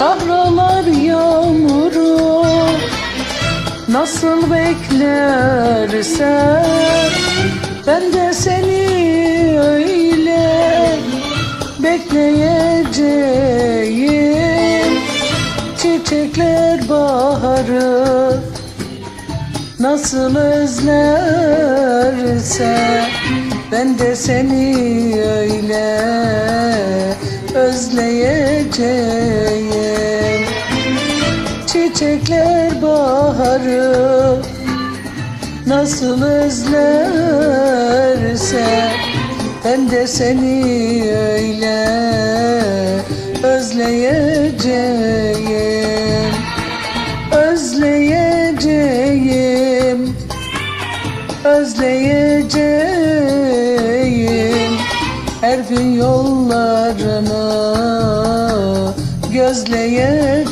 Sahralar yağmuru. Nasıl beklerse Ben de seni öyle Bekleyeceğim. Çiçekler baharı Nasıl özlerse Ben de seni öyle özleyeceğim Çiçekler baharı Nasıl özlerse Ben de seni öyle özleyeceğim Özleyeceğim Özleyeceğim Her gün yollarını Özleyeceğim,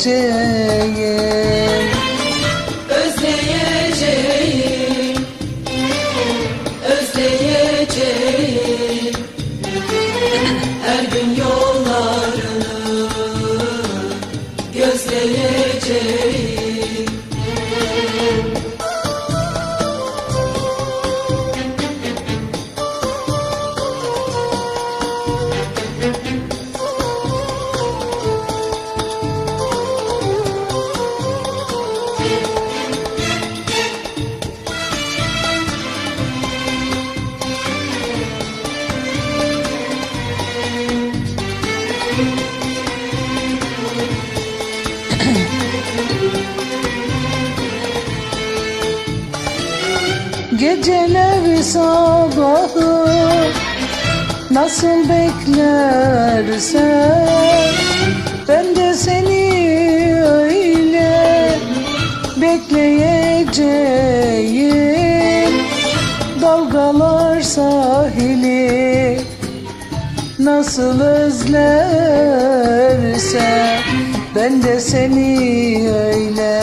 Geceler sabahı Nasıl beklerse Ben de seni öyle Bekleyeceğim Nasıl özlerse Ben de seni öyle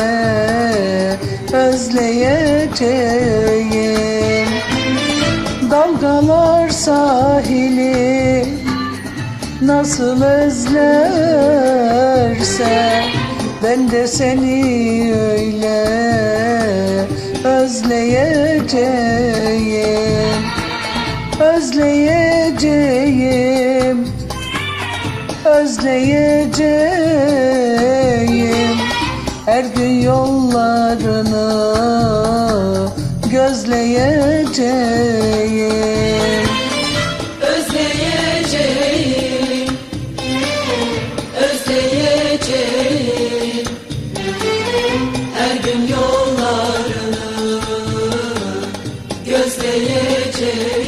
özleyeceğim. Dalgalar sahili Nasıl özlerse Ben de seni öyle özleyeceğim. Özleyeceğim bekleyeceğim Her gün yollarını gözleyeceğim. Özleyeceğim Özleyeceğim. Her gün yollarını gözleyeceğim.